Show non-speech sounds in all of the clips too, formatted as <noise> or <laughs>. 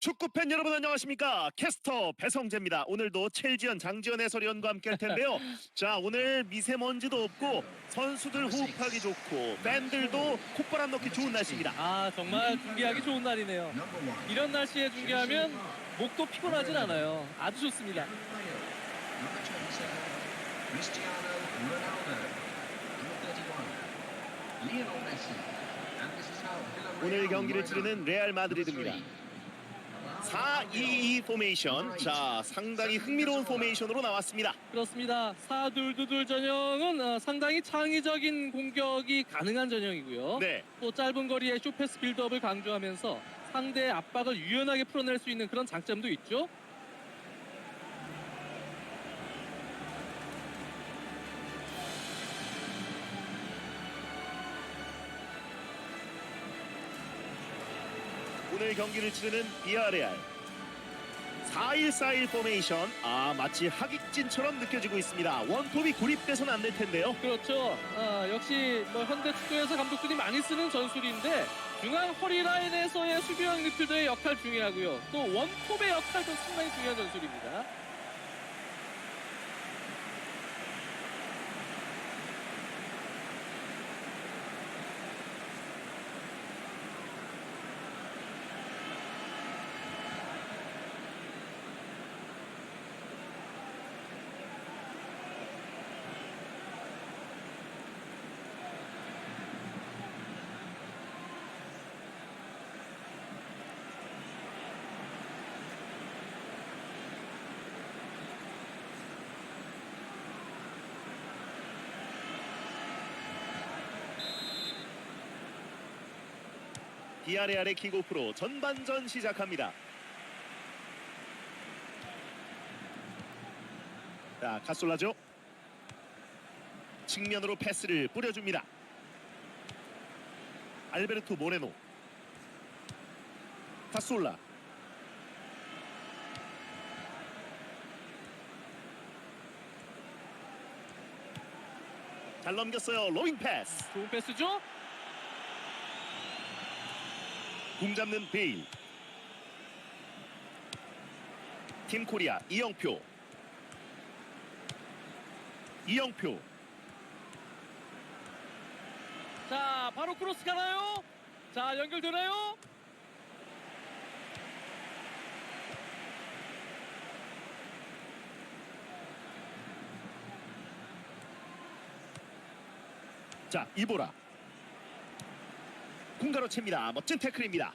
축구팬 여러분 안녕하십니까? 캐스터 배성재입니다. 오늘도 첼지연 장지연 해설위원과 함께 할 텐데요. <laughs> 자 오늘 미세먼지도 없고 선수들 호흡하기 좋고 팬들도 콧바람 넣기 좋은 날씨입니다. 아 정말 중계하기 좋은 날이네요. 이런 날씨에 중계하면 목도 피곤하진 않아요. 아주 좋습니다. 오늘 경기를 치르는 레알 마드리드입니다 4-2-2 포메이션 자 상당히 흥미로운 포메이션으로 나왔습니다 그렇습니다. 4둘두둘 전형은 어, 상당히 창의적인 공격이 가능한 전형이고요. 네 또 짧은 거리의 쇼패스 빌드업을 강조하면서 상대의 압박을 유연하게 풀어낼 수 있는 그런 장점도 있죠. 오늘 경기를 치르는 비아레알 4-1-4-1 포메이션 아 마치 하객진처럼 느껴지고 있습니다 원톱이 고립돼서는 안 될 텐데요 그렇죠. 아, 역시 뭐 현대 축구에서 감독들이 많이 쓰는 전술인데 중앙 허리 라인에서의 수비형 미드필더의 역할 중요하고요. 또 원톱의 역할도 상당히 중요한 전술입니다. 비아레알의 킥오프로 전반전 시작합니다. 자, 카솔라죠. 측면으로 패스를 뿌려줍니다. 알베르토 모레노. 카솔라. 잘 넘겼어요. 로잉 패스. 좋은 패스죠? 공 잡는 베일 팀 코리아 이영표 이영표 자, 바로 크로스 가나요? 자, 연결되나요? 자 이보라 공가로 챕니다 멋진 태클입니다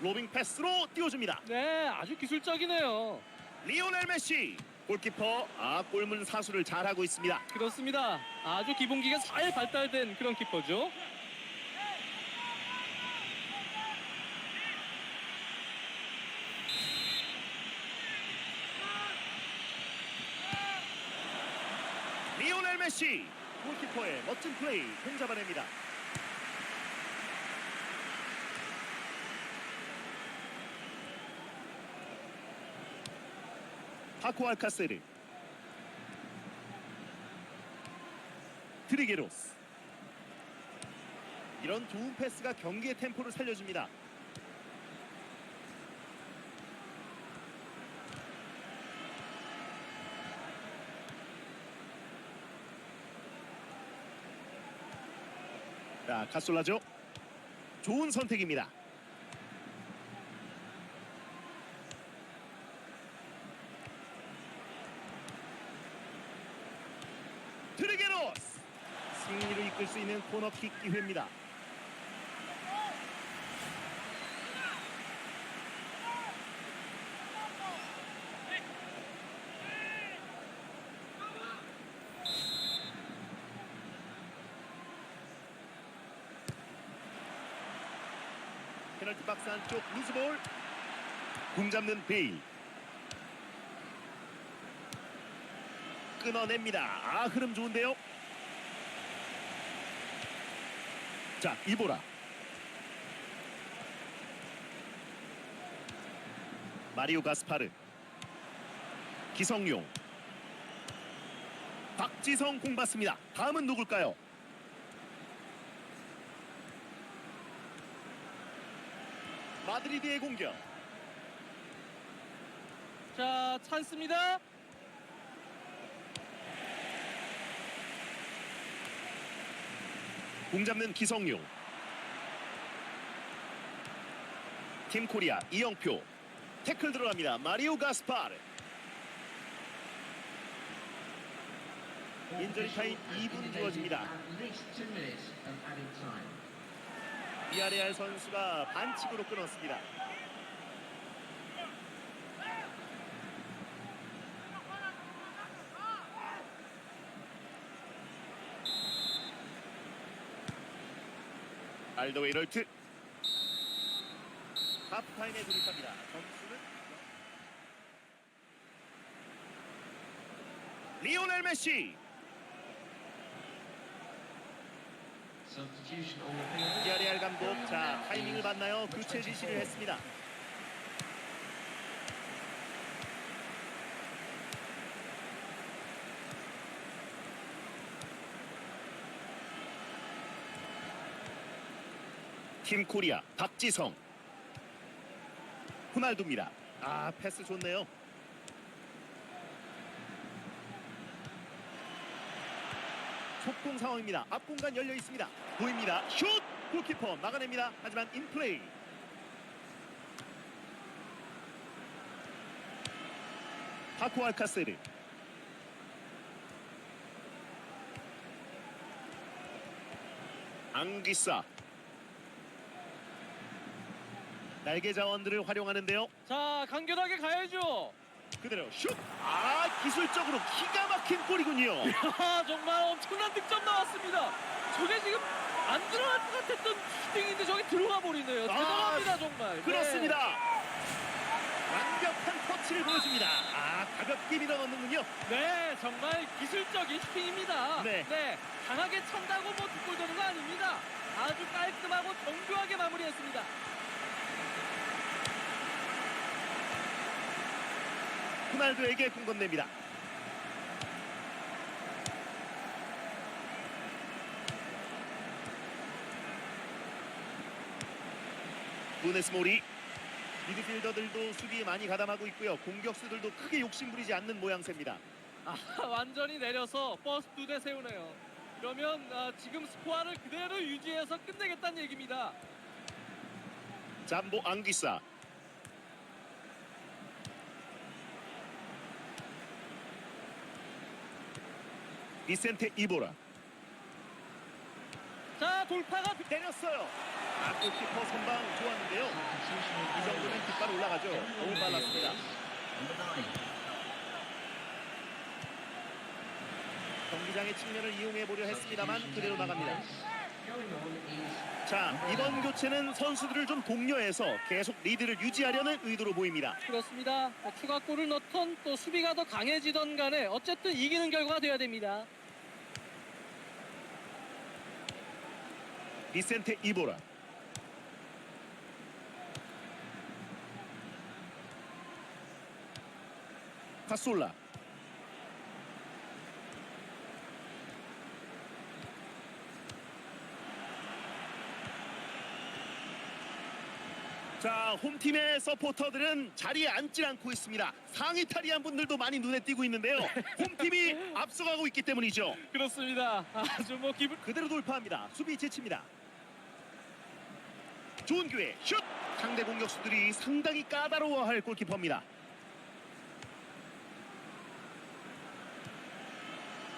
로빙 패스로 띄워줍니다 네, 아주 기술적이네요. 리오넬 메시 골키퍼 아 골문 사수를 잘하고 있습니다 그렇습니다. 아주 기본기가 잘 발달된 그런 키퍼죠. 리오넬 메시 골키퍼의 멋진 플레이 공 잡아냅니다. 파코 알카세르 트리게로스. 이런 좋은 패스가 경기의 템포를 살려줍니다 자 카솔라죠? 좋은 선택입니다. 트리게로스! 승리로 이끌 수 있는 코너킥 기회입니다 페널티 박스 안쪽 루즈볼. 공 잡는 베일. 끊어냅니다. 아 흐름 좋은데요? 자 이보라. 마리오 가스파르. 기성용. 박지성 공 받습니다. 다음은 누굴까요 마드리드의 공격. 자, 찬스입니다. 공 잡는 기성용. 팀 코리아 이영표. 태클 들어갑니다. 마리오 가스파르. 인저리 타임 2분 주어집니다. 비아레알 선수가 반칙으로 끊었습니다. 알도 웨이럴트 하프타임에 돌입합니다. 점수는 리오넬 메시 비아레알 감독 자 타이밍을 봤나요? 교체 지시를 했습니다. 팀 코리아 박지성 호날두입니다. 아 패스 좋네요. 속공 상황입니다. 앞 공간 열려 있습니다. 보입니다. 슛! 골키퍼 막아냅니다. 하지만 인플레이. 파코 알카세르. 앙기사. 날개 자원들을 활용하는데요. 자, 간결하게 가야죠. 그대로 슛! 아 기술적으로 기가 막힌 골이군요. <laughs> 아, 정말 엄청난 득점 나왔습니다. 저게 지금 안 들어갈 것 같았던 슈팅인데 저게 들어가 버리네요. 아, 대단합니다, 정말. 네. 그렇습니다. 완벽한 터치를 보여줍니다. 아 가볍게 밀어넣는군요. 네, 정말 기술적인 슈팅입니다. 네. 강하게 찬다고 뭐 득골 되는 거 아닙니다. 아주 깔끔하고 정교하게 마무리했습니다. 호날두에게 공 건넵니다. 부네스 모리 미드필더들도 수비에 많이 가담하고 있고요. 공격수들도 크게 욕심부리지 않는 모양새입니다. 아, <laughs> 완전히 내려서 버스 두 대 세우네요. 그러면 아, 지금 스코어를 그대로 유지해서 끝내겠다는 얘기입니다. 잠보 앙기사 비센테 이보라 자, 돌파가 때렸어요. 아 골키퍼 선방 좋았는데요. 이 정도면 뒷발 올라가죠. 너무 빨랐습니다. 경기장의 측면을 이용해 보려 했습니다만 그대로 나갑니다. 자 이번 교체는 선수들을 좀 독려해서 계속 리드를 유지하려는 의도로 보입니다. 그렇습니다. 뭐 추가골을 넣던 또 수비가 더 강해지던 간에 어쨌든 이기는 결과가 돼야 됩니다. 비센테 이보라 카솔라 자 홈팀의 서포터들은 자리에 앉질 않고 있습니다 상의 탈의한 분들도 많이 눈에 띄고 있는데요 홈팀이 <laughs> 앞서가고 있기 때문이죠 그렇습니다. 아주 뭐 기분 그대로 돌파합니다. 수비 제칩니다. 좋은 기회 슛! 상대 공격수들이 상당히 까다로워할 골키퍼입니다.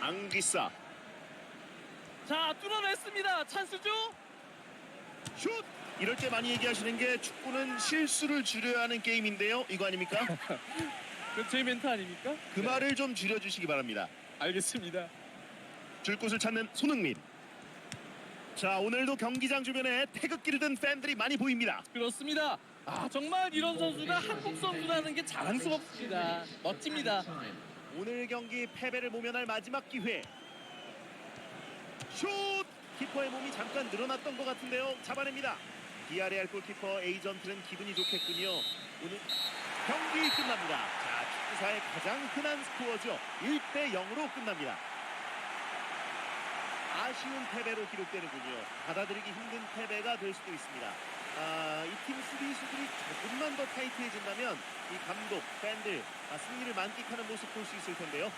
앙기사 자 뚫어냈습니다. 찬스죠? 슛! 이럴 때 많이 얘기하시는 게 축구는 실수를 줄여야 하는 게임인데요. 이거 아닙니까? <laughs> 그제 멘트 아닙니까? 그 말을 좀 줄여주시기 바랍니다. 알겠습니다. 줄 곳을 찾는 손흥민. 자 오늘도 경기장 주변에 태극기를 든 팬들이 많이 보입니다. 그렇습니다. 아 정말 이런 선수가 한국 선수라는 게 자랑스럽습니다. 멋집니다. 오늘 경기 패배를 모면할 마지막 기회. 슛! 키퍼의 몸이 잠깐 늘어났던 것 같은데요. 잡아냅니다. 비아레알 골키퍼 에이전트는 기분이 좋겠군요. 오늘 경기 끝납니다. 자, 축구사의 가장 흔한 스코어죠. 1대 0으로 끝납니다. 아쉬운 패배로 기록되는군요. 받아들이기 힘든 패배가 될 수도 있습니다. 아, 이팀 수비수들이 조금만 더 타이트해진다면 이 감독, 팬들 아, 승리를 만끽하는 모습 볼 수 있을 텐데요.